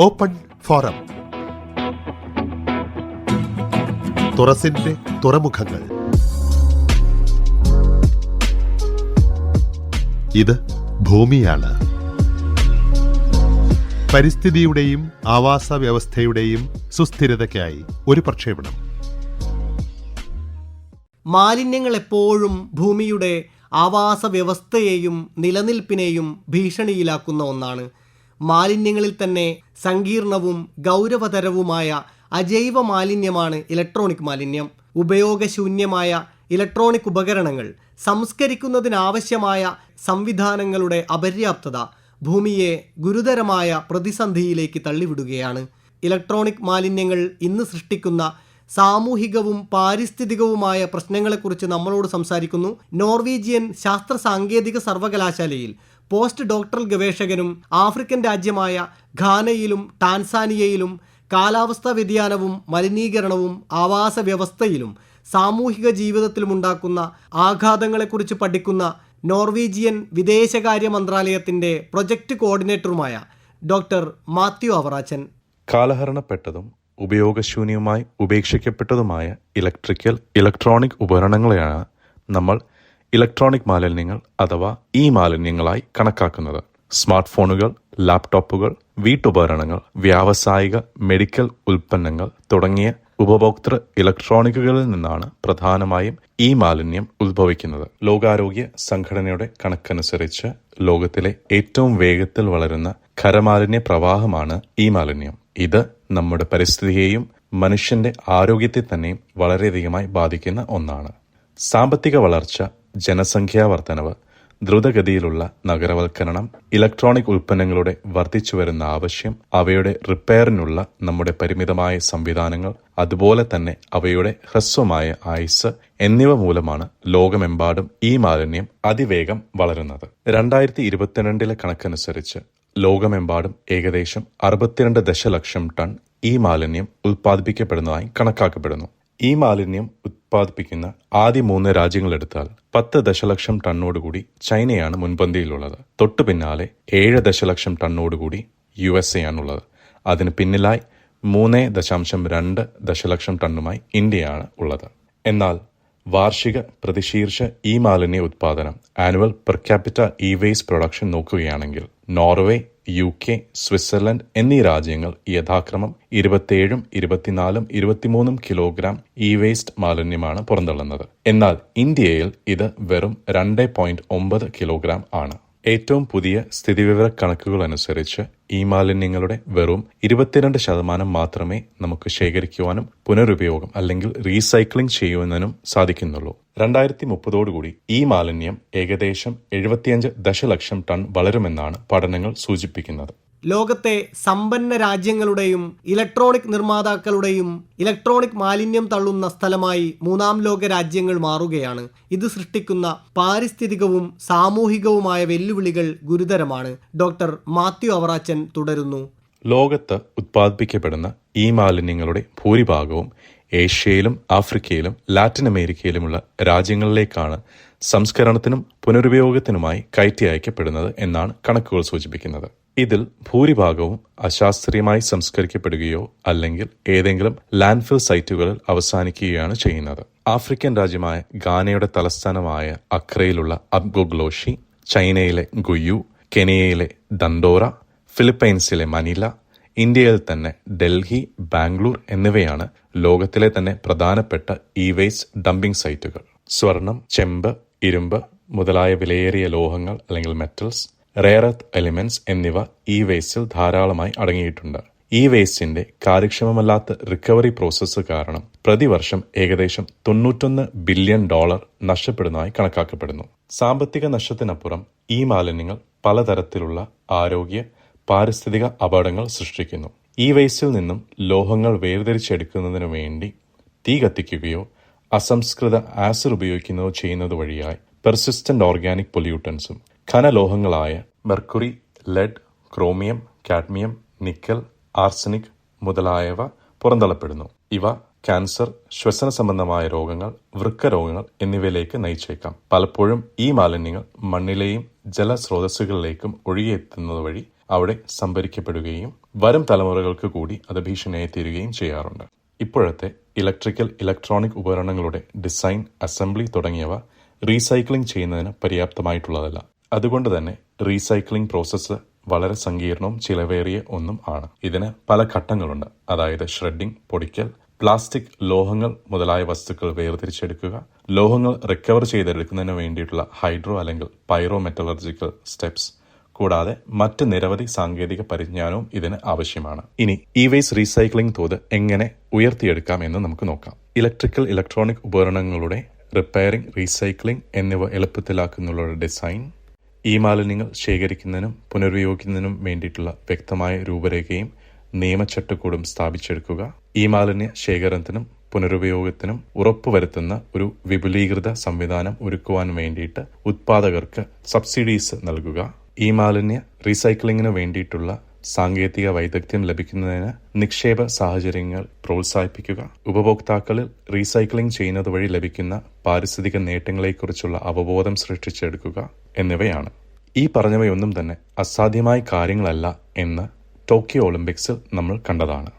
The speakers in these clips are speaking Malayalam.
Open forum. തുറസിന്റെ തുറമുഖങ്ങൾ. ഇത് ഭൂമിയാണ്. പരിസ്ഥിതിയുടെയും ആവാസ വ്യവസ്ഥയുടെയും സുസ്ഥിരതയ്ക്കായി ഒരു പ്രക്ഷേപണം. മാലിന്യങ്ങൾ എപ്പോഴും ഭൂമിയുടെ ആവാസ വ്യവസ്ഥയെയും നിലനിൽപ്പിനെയും ഭീഷണിയിലാക്കുന്ന ഒന്നാണ്. മാലിന്യങ്ങളിൽ തന്നെ സങ്കീർണവും ഗൗരവതരവുമായ അജൈവ മാലിന്യമാണ് ഇലക്ട്രോണിക് മാലിന്യം. ഉപയോഗശൂന്യമായ ഇലക്ട്രോണിക് ഉപകരണങ്ങൾ സംസ്കരിക്കുന്നതിനാവശ്യമായ സംവിധാനങ്ങളുടെ അപര്യാപ്തത ഭൂമിയെ ഗുരുതരമായ പ്രതിസന്ധിയിലേക്ക് തള്ളിവിടുകയാണ്. ഇലക്ട്രോണിക് മാലിന്യങ്ങൾ ഇന്ന് സൃഷ്ടിക്കുന്ന സാമൂഹികവും പാരിസ്ഥിതികവുമായ പ്രശ്നങ്ങളെക്കുറിച്ച് നമ്മളോട് സംസാരിക്കുന്നു നോർവീജിയൻ ശാസ്ത്ര സാങ്കേതിക സർവകലാശാലയിൽ പോസ്റ്റ് ഡോക്ടറൽ ഗവേഷകനും ആഫ്രിക്കൻ രാജ്യമായ ഘാനയിലും ടാൻസാനിയയിലും കാലാവസ്ഥാ വ്യതിയാനവും മലിനീകരണവും ആവാസ വ്യവസ്ഥയിലും സാമൂഹിക ജീവിതത്തിലുമുണ്ടാക്കുന്ന ആഘാതങ്ങളെക്കുറിച്ച് പഠിക്കുന്ന നോർവീജിയൻ വിദേശകാര്യ മന്ത്രാലയത്തിന്റെ പ്രൊജക്ട് കോർഡിനേറ്ററുമായ ഡോക്ടർ മാത്യു അവറാച്ചൻ. കാലഹരണപ്പെട്ടതും ഉപയോഗശൂന്യവുമായി ഉപേക്ഷിക്കപ്പെട്ടതുമായ ഇലക്ട്രിക്കൽ ഇലക്ട്രോണിക് ഉപകരണങ്ങളെയാണ് നമ്മൾ ഇലക്ട്രോണിക് മാലിന്യങ്ങൾ അഥവാ ഇ മാലിന്യങ്ങളായി കണക്കാക്കുന്നത്. സ്മാർട്ട് ഫോണുകൾ ലാപ്ടോപ്പുകൾ വീട്ടുപകരണങ്ങൾ വ്യാവസായിക മെഡിക്കൽ ഉൽപ്പന്നങ്ങൾ തുടങ്ങിയ ഉപഭോക്തൃ ഇലക്ട്രോണിക്കുകളിൽ നിന്നാണ് പ്രധാനമായും ഈ മാലിന്യം ഉത്ഭവിക്കുന്നത്. ലോകാരോഗ്യ സംഘടനയുടെ കണക്കനുസരിച്ച് ലോകത്തിലെ ഏറ്റവും വേഗത്തിൽ വളരുന്ന ഖരമാലിന്യ പ്രവാഹമാണ് ഈ മാലിന്യം. ഇത് നമ്മുടെ പരിസ്ഥിതിയെയും മനുഷ്യന്റെ ആരോഗ്യത്തെ തന്നെയും വളരെയധികമായി ബാധിക്കുന്ന ഒന്നാണ്. സാമ്പത്തിക വളർച്ച ജനസംഖ്യാ വർധനവ് ദ്രുതഗതിയിലുള്ള നഗരവൽക്കരണം ഇലക്ട്രോണിക് ഉൽപ്പന്നങ്ങളുടെ വർദ്ധിച്ചുവരുന്ന ആവശ്യം അവയുടെ റിപ്പയറിനുള്ള നമ്മുടെ പരിമിതമായ സംവിധാനങ്ങൾ അതുപോലെ തന്നെ അവയുടെ ഹ്രസ്വമായ ആയുസ് എന്നിവ മൂലമാണ് ലോകമെമ്പാടും ഈ മാലിന്യം അതിവേഗം വളരുന്നത്. രണ്ടായിരത്തി ഇരുപത്തിരണ്ടിലെ കണക്കനുസരിച്ച് ലോകമെമ്പാടും ഏകദേശം അറുപത്തിരണ്ട് ദശലക്ഷം ടൺ ഈ മാലിന്യം ഉൽപ്പാദിപ്പിക്കപ്പെടുന്നതായി കണക്കാക്കപ്പെടുന്നു. ഈ മാലിന്യം ഉത്പാദിപ്പിക്കുന്ന ആദ്യ മൂന്ന് രാജ്യങ്ങളെടുത്താൽ പത്ത് ദശലക്ഷം ടണ്ണോടുകൂടി ചൈനയാണ് മുൻപന്തിയിലുള്ളത്. തൊട്ടു പിന്നാലെ ഏഴ് ദശലക്ഷം ടണ്ണോടുകൂടി യു എസ് എ ആണുള്ളത് അതിന് പിന്നിലായി മൂന്ന് ദശാംശം രണ്ട് ദശലക്ഷം ടണ്ണുമായി ഇന്ത്യയാണ് ഉള്ളത്. എന്നാൽ വാർഷിക പ്രതിശീർഷ ഇ മാലിന്യ ഉത്പാദനം annual per capita E waste production നോക്കുകയാണെങ്കിൽ നോർവേ യു കെ സ്വിറ്റ്സർലൻഡ് എന്നീ രാജ്യങ്ങൾ യഥാക്രമം ഇരുപത്തിയേഴും ഇരുപത്തിനാലും ഇരുപത്തിമൂന്നും കിലോഗ്രാം ഇ വേസ്റ്റ് മാലിന്യമാണ് പുറന്തള്ളുന്നത്. എന്നാൽ ഇന്ത്യയിൽ ഇത് വെറും രണ്ട് പോയിന്റ് ഒമ്പത് കിലോഗ്രാം ആണ്. ഏറ്റവും പുതിയ സ്ഥിതിവിവര കണക്കുകൾ അനുസരിച്ച് ഈ മാലിന്യങ്ങളുടെ വെറും ഇരുപത്തിരണ്ട് ശതമാനം മാത്രമേ നമുക്ക് ശേഖരിക്കുവാനും പുനരുപയോഗം അല്ലെങ്കിൽ റീസൈക്ലിംഗ് ചെയ്യുവാനും സാധിക്കുന്നുള്ളൂ. രണ്ടായിരത്തി മുപ്പതോടുകൂടി ഈ മാലിന്യം ഏകദേശം എഴുപത്തിയഞ്ച് ദശലക്ഷം ടൺ വളരുമെന്നാണ് പഠനങ്ങൾ സൂചിപ്പിക്കുന്നത്. ലോകത്തെ സമ്പന്ന രാജ്യങ്ങളുടെയും ഇലക്ട്രോണിക് നിർമ്മാതാക്കളുടെയും ഇലക്ട്രോണിക് മാലിന്യം തള്ളുന്ന സ്ഥലമായി മൂന്നാം ലോക രാജ്യങ്ങൾ മാറുകയാണ്. ഇത് സൃഷ്ടിക്കുന്ന പാരിസ്ഥിതികവും സാമൂഹികവുമായ വെല്ലുവിളികൾ ഗുരുതരമാണ്. ഡോക്ടർ മാത്യു അവറാച്ചൻ തുടരുന്നു. ലോകത്ത് ഉത്പാദിപ്പിക്കപ്പെടുന്ന ഈ മാലിന്യങ്ങളുടെ ഭൂരിഭാഗവും ഏഷ്യയിലും ആഫ്രിക്കയിലും ലാറ്റിൻ അമേരിക്കയിലുമുള്ള രാജ്യങ്ങളിലേക്കാണ് സംസ്കരണത്തിനും പുനരുപയോഗത്തിനുമായി കയറ്റി അയക്കപ്പെടുന്നത് എന്നാണ് കണക്കുകൾ സൂചിപ്പിക്കുന്നത്. ഇതിൽ ഭൂരിഭാഗവും അശാസ്ത്രീയമായി സംസ്കരിക്കപ്പെടുകയോ അല്ലെങ്കിൽ ഏതെങ്കിലും ലാൻഡ്ഫിൽ സൈറ്റുകളിൽ അവസാനിക്കുകയാണ് ചെയ്യുന്നത്. ആഫ്രിക്കൻ രാജ്യമായ ഗാനയുടെ തലസ്ഥാനമായ അക്രയിലുള്ള അബ്ഗോഗ്ലോഷി ചൈനയിലെ ഗുയു കെനിയയിലെ ദന്തോറ ഫിലിപ്പൈൻസിലെ മനില ഇന്ത്യയിൽ തന്നെ ഡൽഹി ബാംഗ്ലൂർ എന്നിവയാണ് ലോകത്തിലെ തന്നെ പ്രധാനപ്പെട്ട ഇ വേസ്റ്റ് ഡംപിംഗ് സൈറ്റുകൾ സ്വർണം ചെമ്പ് ഇരുമ്പ് മുതലായ വിലയേറിയ ലോഹങ്ങൾ അല്ലെങ്കിൽ മെറ്റൽസ് റെയർ എർത്ത് എലിമെന്റ്സ് എന്നിവ ഇ വേസ്റ്റിൽ ധാരാളമായി അടങ്ങിയിട്ടുണ്ട്. ഇ വേസ്റ്റിന്റെ കാര്യക്ഷമമല്ലാത്ത റിക്കവറി പ്രോസസ്സ് കാരണം പ്രതിവർഷം ഏകദേശം തൊണ്ണൂറ്റൊന്ന് ബില്യൺ ഡോളർ നഷ്ടപ്പെടുന്നതായി കണക്കാക്കപ്പെടുന്നു. സാമ്പത്തിക നഷ്ടത്തിനപ്പുറം ഈ മാലിന്യങ്ങൾ പലതരത്തിലുള്ള ആരോഗ്യ പാരിസ്ഥിതിക അപകടങ്ങൾ സൃഷ്ടിക്കുന്നു. ഈ വേസ്റ്റിൽ നിന്നും ലോഹങ്ങൾ വേർതിരിച്ചെടുക്കുന്നതിനു വേണ്ടി തീ കത്തിക്കുകയോ അസംസ്കൃത ആസിഡ് ഉപയോഗിക്കുന്നതോ ചെയ്യുന്നത് വഴിയായി പെർസിസ്റ്റന്റ് ഓർഗാനിക് പൊല്യൂട്ടൻസും ഖനലോഹങ്ങളായ mercury lead chromium cadmium nickel arsenic മുതലായവ പുറന്തള്ളപ്പെടുന്നു. ഇവ ക്യാൻസർ ശ്വസന സംബന്ധമായ രോഗങ്ങൾ വൃക്ക രോഗങ്ങൾ എന്നിവയിലേക്ക് നയിച്ചേക്കാം. പലപ്പോഴും ഈ മാലിന്യങ്ങൾ മണ്ണിലെയും ജലസ്രോതസ്സുകളിലേക്കും ഒഴുകിയെത്തുന്നത് വഴി അവിടെ സംഭരിക്കപ്പെടുകയും വരും തലമുറകൾക്ക് കൂടി അത് ഭീഷണിയായി തീരുകയും ചെയ്യാറുണ്ട്. ഇപ്പോഴത്തെ ഇലക്ട്രിക്കൽ ഇലക്ട്രോണിക് ഉപകരണങ്ങളുടെ ഡിസൈൻ അസംബ്ലി തുടങ്ങിയവ റീസൈക്ലിംഗ് ചെയ്യുന്നതിന് പര്യാപ്തമായിട്ടുള്ളതല്ല. അതുകൊണ്ട് തന്നെ റീസൈക്ലിംഗ് പ്രോസസ്സ് വളരെ സങ്കീർണവും ചിലവേറിയ ഒന്നും ആണ്. ഇതിന് പല ഘട്ടങ്ങളുണ്ട്. അതായത് ഷ്രെഡിംഗ് പൊടിക്കൽ പ്ലാസ്റ്റിക് ലോഹങ്ങൾ മുതലായ വസ്തുക്കൾ വേർതിരിച്ചെടുക്കുക ലോഹങ്ങൾ റിക്കവർ ചെയ്തെടുക്കുന്നതിന് വേണ്ടിയിട്ടുള്ള ഹൈഡ്രോ അല്ലെങ്കിൽ പൈറോ മെറ്റലർജിക്കൽ സ്റ്റെപ്സ് കൂടാതെ മറ്റ് നിരവധി സാങ്കേതിക പരിജ്ഞാനവും ഇതിന് ആവശ്യമാണ്. ഇനി ഇ വേസ്റ്റ് റീസൈക്ലിംഗ് തോത് എങ്ങനെ ഉയർത്തിയെടുക്കാം എന്ന് നമുക്ക് നോക്കാം. ഇലക്ട്രിക്കൽ ഇലക്ട്രോണിക് ഉപകരണങ്ങളുടെ റിപ്പയറിംഗ് റീസൈക്ലിംഗ് എന്നിവ എളുപ്പത്തിലാക്കുന്നതിനുള്ള ഡിസൈൻ ഈ മാലിന്യങ്ങൾ ശേഖരിക്കുന്നതിനും പുനരുപയോഗിക്കുന്നതിനും വേണ്ടിയിട്ടുള്ള വ്യക്തമായ രൂപരേഖയും നിയമച്ചട്ടക്കൂടും സ്ഥാപിച്ചെടുക്കുക ഈ മാലിന്യ ശേഖരണത്തിനും പുനരുപയോഗത്തിനും ഉറപ്പുവരുത്തുന്ന ഒരു വിപുലീകൃത സംവിധാനം ഒരുക്കുവാൻ വേണ്ടിയിട്ട് ഉത്പാദകർക്ക് സബ്സിഡീസ് നൽകുക ഈ മാലിന്യ റീസൈക്ലിങ്ങിന് വേണ്ടിയിട്ടുള്ള സാങ്കേതിക വൈദഗ്ധ്യം ലഭിക്കുന്നതിന് നിക്ഷേപ സാഹചര്യങ്ങൾ പ്രോത്സാഹിപ്പിക്കുക. ഉപഭോക്താക്കളിൽ റീസൈക്ലിംഗ് ചെയ്യുന്നത് വഴി ലഭിക്കുന്ന പാരിസ്ഥിതിക നേട്ടങ്ങളെക്കുറിച്ചുള്ള അവബോധം സൃഷ്ടിച്ചെടുക്കുക എന്നിവയാണ്. ഈ പറഞ്ഞവയൊന്നും തന്നെ അസാധ്യമായ കാര്യങ്ങളല്ല എന്ന് ടോക്കിയോ ഒളിമ്പിക്സിൽ നമ്മൾ കണ്ടതാണ്.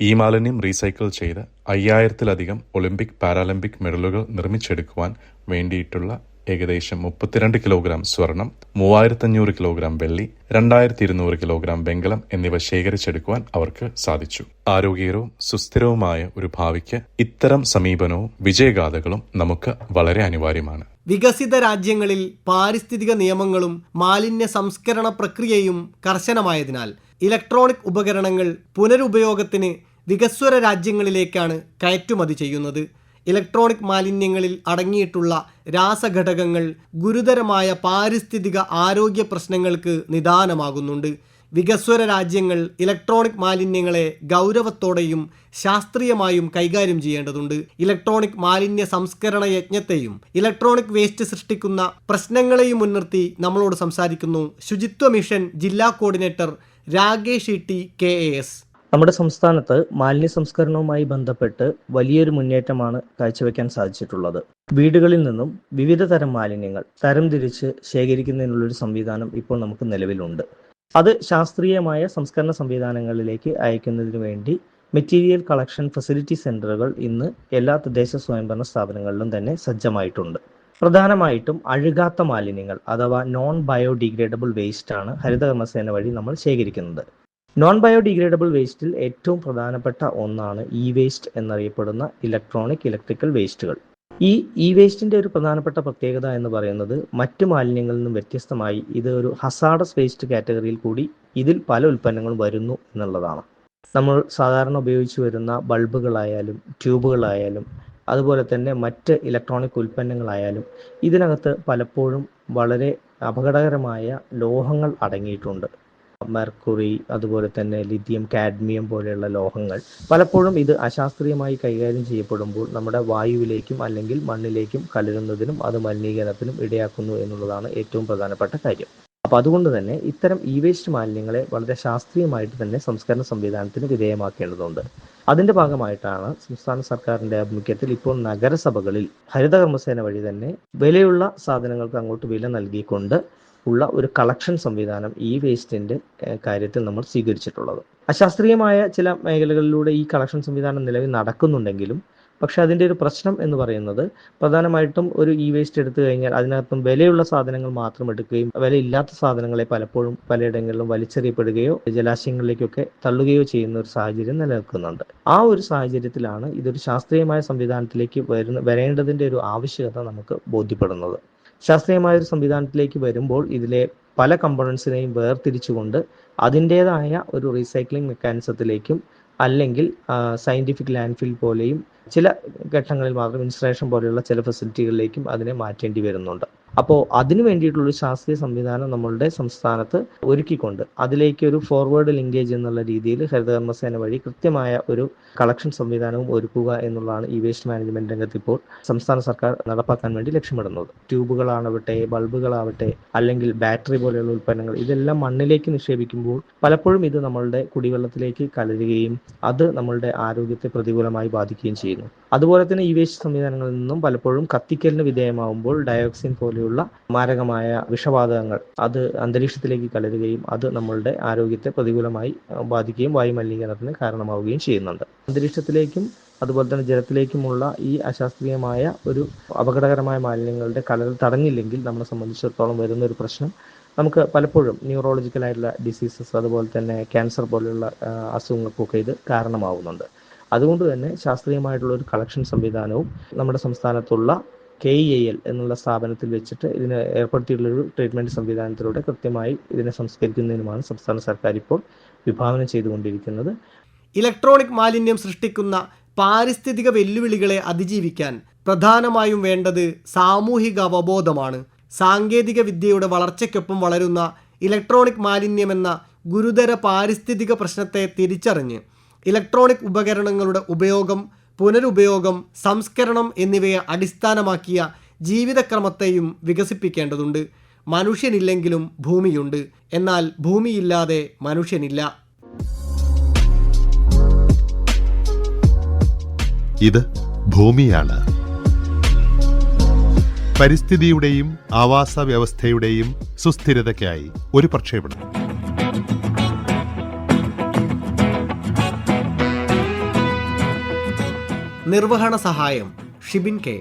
ഈ മാലിന്യം റീസൈക്കിൾ ചെയ്ത് അയ്യായിരത്തിലധികം ഒളിമ്പിക് പാരാലിമ്പിക് മെഡലുകൾ നിർമ്മിച്ചെടുക്കുവാൻ വേണ്ടിയിട്ടുള്ള ഏകദേശം മുപ്പത്തിരണ്ട് കിലോഗ്രാം സ്വർണം മൂവായിരത്തഞ്ഞൂറ് കിലോഗ്രാം വെള്ളി രണ്ടായിരത്തി ഇരുന്നൂറ് കിലോഗ്രാം വെങ്കലം എന്നിവ ശേഖരിച്ചെടുക്കുവാൻ അവർക്ക് സാധിച്ചു. ആരോഗ്യകരവും സുസ്ഥിരവുമായ ഒരു ഭാവിക്ക് ഇത്തരം സമീപനവും വിജയഗാഥകളും നമുക്ക് വളരെ അനിവാര്യമാണ്. വികസിത രാജ്യങ്ങളിൽ പാരിസ്ഥിതിക നിയമങ്ങളും മാലിന്യ സംസ്കരണ പ്രക്രിയയും കർശനമായതിനാൽ ഇലക്ട്രോണിക് ഉപകരണങ്ങൾ പുനരുപയോഗത്തിന് വികസ്വര രാജ്യങ്ങളിലേക്കാണ് കയറ്റുമതി ചെയ്യുന്നത്. ഇലക്ട്രോണിക് മാലിന്യങ്ങളിൽ അടങ്ങിയിട്ടുള്ള രാസഘടകങ്ങൾ ഗുരുതരമായ പാരിസ്ഥിതിക ആരോഗ്യ പ്രശ്നങ്ങൾക്ക് നിദാനമാകുന്നുണ്ട്. വികസ്വര രാജ്യങ്ങൾ ഇലക്ട്രോണിക് മാലിന്യങ്ങളെ ഗൗരവത്തോടെയും ശാസ്ത്രീയമായും കൈകാര്യം ചെയ്യേണ്ടതുണ്ട്. ഇലക്ട്രോണിക് മാലിന്യ സംസ്കരണ യജ്ഞത്തെയും ഇലക്ട്രോണിക് വേസ്റ്റ് സൃഷ്ടിക്കുന്ന പ്രശ്നങ്ങളെയും മുൻനിർത്തി നമ്മളോട് സംസാരിക്കുന്നു. ശുചിത്വ മിഷൻ ജില്ലാ coordinator Rakesh E K A S. നമ്മുടെ സംസ്ഥാനത്ത് മാലിന്യ സംസ്കരണവുമായി ബന്ധപ്പെട്ട് വലിയൊരു മുന്നേറ്റമാണ് കാഴ്ചവെക്കാൻ സാധിച്ചിട്ടുള്ളത്. വീടുകളിൽ നിന്നും വിവിധ തരം മാലിന്യങ്ങൾ തരംതിരിച്ച് ശേഖരിക്കുന്നതിനുള്ളൊരു സംവിധാനം ഇപ്പോൾ നമുക്ക് നിലവിലുണ്ട്. അത് ശാസ്ത്രീയമായ സംസ്കരണ സംവിധാനങ്ങളിലേക്ക് അയക്കുന്നതിന് വേണ്ടി മെറ്റീരിയൽ കളക്ഷൻ ഫെസിലിറ്റി സെന്ററുകൾ ഇന്ന് എല്ലാ തദ്ദേശ സ്വയംഭരണ സ്ഥാപനങ്ങളിലും തന്നെ സജ്ജമായിട്ടുണ്ട്. പ്രധാനമായിട്ടും അഴുകാത്ത മാലിന്യങ്ങൾ അഥവാ നോൺ ബയോഡിഗ്രേഡബിൾ വേസ്റ്റ് ആണ് ഹരിതകർമ്മസേന വഴി നമ്മൾ ശേഖരിക്കുന്നത്. നോൺ ബയോഡിഗ്രേഡബിൾ വേസ്റ്റിൽ ഏറ്റവും പ്രധാനപ്പെട്ട ഒന്നാണ് ഇ വേസ്റ്റ് എന്നറിയപ്പെടുന്ന ഇലക്ട്രോണിക് ഇലക്ട്രിക്കൽ വേസ്റ്റുകൾ ഈ ഇ വേസ്റ്റിന്റെ ഒരു പ്രധാനപ്പെട്ട പ്രത്യേകത എന്ന് പറയുന്നത് മറ്റ് മാലിന്യങ്ങളിൽ നിന്നും വ്യത്യസ്തമായി ഇത് ഒരു ഹസാഡസ് വേസ്റ്റ് കാറ്റഗറിയിൽ കൂടി ഇതിൽ പല ഉൽപ്പന്നങ്ങളും വരുന്നു എന്നുള്ളതാണ്. നമ്മൾ സാധാരണ ഉപയോഗിച്ചു വരുന്ന ബൾബുകളായാലും ട്യൂബുകളായാലും അതുപോലെ തന്നെ മറ്റ് ഇലക്ട്രോണിക് ഉൽപ്പന്നങ്ങളായാലും ഇതിനകത്ത് പലപ്പോഴും വളരെ അപകടകരമായ ലോഹങ്ങൾ അടങ്ങിയിട്ടുണ്ട്. മെർക്കുറി അതുപോലെ തന്നെ ലിഥിയം കാഡ്മിയം പോലെയുള്ള ലോഹങ്ങൾ. പലപ്പോഴും ഇത് അശാസ്ത്രീയമായി കൈകാര്യം ചെയ്യപ്പെടുമ്പോൾ നമ്മുടെ വായുവിലേക്കും അല്ലെങ്കിൽ മണ്ണിലേക്കും കലരുന്നതിനും അത് മലിനീകരണത്തിനും ഇടയാക്കുന്നു എന്നുള്ളതാണ് ഏറ്റവും പ്രധാനപ്പെട്ട കാര്യം. അപ്പോൾ അതുകൊണ്ട് തന്നെ ഇത്തരം ഇ വേസ്റ്റ് മാലിന്യങ്ങളെ വളരെ ശാസ്ത്രീയമായിട്ട് തന്നെ സംസ്കരണ സംവിധാനത്തിന് വിധേയമാക്കേണ്ടതുണ്ട്. അതിന്റെ ഭാഗമായിട്ടാണ് സംസ്ഥാന സർക്കാരിന്റെ ആഭിമുഖ്യത്തിൽ ഇപ്പോൾ നഗരസഭകളിൽ ഹരിതകർമ്മസേന വഴി തന്നെ വിലയുള്ള സാധനങ്ങൾക്ക് അങ്ങോട്ട് വില നൽകിക്കൊണ്ട് ഉള്ള ഒരു കളക്ഷൻ സംവിധാനം ഈ വേസ്റ്റിന്റെ കാര്യത്തിൽ നമ്മൾ സ്വീകരിച്ചിട്ടുള്ളത്. അശാസ്ത്രീയമായ ചില മേഖലകളിലൂടെ ഈ കളക്ഷൻ സംവിധാനം നിലവിൽ നടക്കുന്നുണ്ടെങ്കിലും പക്ഷെ അതിന്റെ ഒരു പ്രശ്നം എന്ന് പറയുന്നത് പ്രധാനമായിട്ടും ഒരു ഇ വേസ്റ്റ് എടുത്തു കഴിഞ്ഞാൽ അതിനകത്തും വിലയുള്ള സാധനങ്ങൾ മാത്രം എടുക്കുകയും വിലയില്ലാത്ത സാധനങ്ങളെ പലപ്പോഴും പലയിടങ്ങളിലും വലിച്ചെറിയപ്പെടുകയോ ജലാശയങ്ങളിലേക്കൊക്കെ തള്ളുകയോ ചെയ്യുന്ന ഒരു സാഹചര്യം നിലനിൽക്കുന്നുണ്ട്. ആ ഒരു സാഹചര്യത്തിലാണ് ഇതൊരു ശാസ്ത്രീയമായ സംവിധാനത്തിലേക്ക് വരുന്ന വരേണ്ടതിന്റെ ഒരു ആവശ്യകത നമുക്ക് ബോധ്യപ്പെടുന്നത്. ശാസ്ത്രീയമായ ഒരു സംവിധാനത്തിലേക്ക് വരുമ്പോൾ ഇതിലെ പല കമ്പോണൻസിനെയും വേർതിരിച്ചുകൊണ്ട് അതിന്റെതായ ഒരു റീസൈക്ലിംഗ് മെക്കാനിസത്തിലേക്കും അല്ലെങ്കിൽ സയന്റിഫിക് ലാൻഡ്ഫിൽ പോലെയും ചില ഘട്ടങ്ങളിൽ മാത്രം ഇൻസ്റ്റലേഷൻ പോലെയുള്ള ചില ഫെസിലിറ്റികളിലേക്കും അതിനെ മാറ്റേണ്ടി വരുന്നുണ്ട്. അപ്പോൾ അതിനു വേണ്ടിയിട്ടുള്ള ശാസ്ത്രീയ സംവിധാനം നമ്മളുടെ സംസ്ഥാനത്ത് ഒരുക്കിക്കൊണ്ട് അതിലേക്ക് ഒരു ഫോർവേഡ് ലിങ്കേജ് എന്നുള്ള രീതിയിൽ ഹരിതകർമ്മസേന വഴി കൃത്യമായ ഒരു കളക്ഷൻ സംവിധാനവും ഒരുക്കുക എന്നുള്ളതാണ് ഈ വേസ്റ്റ് മാനേജ്മെന്റ് രംഗത്ത് ഇപ്പോൾ സംസ്ഥാന സർക്കാർ നടപ്പാക്കാൻ വേണ്ടി ലക്ഷ്യമിടുന്നത്. ട്യൂബുകളാവട്ടെ ബൾബുകളാവട്ടെ അല്ലെങ്കിൽ ബാറ്ററി പോലെയുള്ള ഉൽപ്പന്നങ്ങൾ ഇതെല്ലാം മണ്ണിലേക്ക് നിക്ഷേപിക്കുമ്പോൾ പലപ്പോഴും ഇത് നമ്മളുടെ കുടിവെള്ളത്തിലേക്ക് കലരുകയും അത് നമ്മളുടെ ആരോഗ്യത്തെ പ്രതികൂലമായി ബാധിക്കുകയും ചെയ്യുന്നു. അതുപോലെ തന്നെ ഈ വേസ്റ്റ് സംവിധാനങ്ങളിൽ നിന്നും പലപ്പോഴും കത്തിക്കലിന് വിധേയമാവുമ്പോൾ ഡയോക്സിൻ പോലെ പോലെയുള്ള മാരകമായ വിഷവാതകങ്ങൾ അത് അന്തരീക്ഷത്തിലേക്ക് കലരുകയും അത് നമ്മളുടെ ആരോഗ്യത്തെ പ്രതികൂലമായി ബാധിക്കുകയും വായു മലിനീകരണത്തിന് കാരണമാവുകയും ചെയ്യുന്നുണ്ട്. അന്തരീക്ഷത്തിലേക്കും അതുപോലെ തന്നെ ജലത്തിലേക്കുമുള്ള ഈ അശാസ്ത്രീയമായ ഒരു അപകടകരമായ മാലിന്യങ്ങളുടെ കലർ തടഞ്ഞില്ലെങ്കിൽ നമ്മളെ സംബന്ധിച്ചിടത്തോളം വരുന്ന ഒരു പ്രശ്നം നമുക്ക് പലപ്പോഴും ന്യൂറോളജിക്കൽ ആയിട്ടുള്ള ഡിസീസസ് അതുപോലെ തന്നെ ക്യാൻസർ പോലെയുള്ള അസുഖങ്ങൾക്കൊക്കെ ഇത് കാരണമാവുന്നുണ്ട്. അതുകൊണ്ട് തന്നെ ശാസ്ത്രീയമായിട്ടുള്ള ഒരു കളക്ഷൻ സംവിധാനവും നമ്മുടെ സംസ്ഥാനത്തുള്ള കെ ഇ എൽ എന്നുള്ള സ്ഥാപനത്തിൽ വെച്ചിട്ട് ഇതിന് ഏർപ്പെടുത്തിയിട്ടുള്ള ഒരു ട്രീറ്റ്മെന്റ് സംവിധാനത്തിലൂടെ കൃത്യമായി ഇതിനെ സംസ്കരിക്കുന്നതിനുമാണ് സംസ്ഥാന സർക്കാർ ഇപ്പോൾ വിഭാവനം ചെയ്തുകൊണ്ടിരിക്കുന്നത്. ഇലക്ട്രോണിക് മാലിന്യം സൃഷ്ടിക്കുന്ന പാരിസ്ഥിതിക വെല്ലുവിളികളെ അതിജീവിക്കാൻ പ്രധാനമായും വേണ്ടത് സാമൂഹിക അവബോധമാണ്. സാങ്കേതിക വിദ്യയുടെ വളർച്ചയ്ക്കൊപ്പം വളരുന്ന ഇലക്ട്രോണിക് മാലിന്യം എന്ന ഗുരുതര പാരിസ്ഥിതിക പ്രശ്നത്തെ തിരിച്ചറിഞ്ഞ് ഇലക്ട്രോണിക് ഉപകരണങ്ങളുടെ ഉപയോഗം പുനരുപയോഗം സംസ്കരണം എന്നിവയെ അടിസ്ഥാനമാക്കിയ ജീവിതക്രമത്തെയും വികസിപ്പിക്കേണ്ടതുണ്ട്. മനുഷ്യനില്ലെങ്കിലും ഭൂമിയുണ്ട്. എന്നാൽ ഭൂമിയില്ലാതെ മനുഷ്യനില്ല. ഇത് ഭൂമിയാണ്. പരിസ്ഥിതിയുടെയും ആവാസ വ്യവസ്ഥയുടെയും സുസ്ഥിരതയ്ക്കായി ഒരു പ്രക്ഷേപണം. നിർവഹണ സഹായം ഷിബിൻ കെ.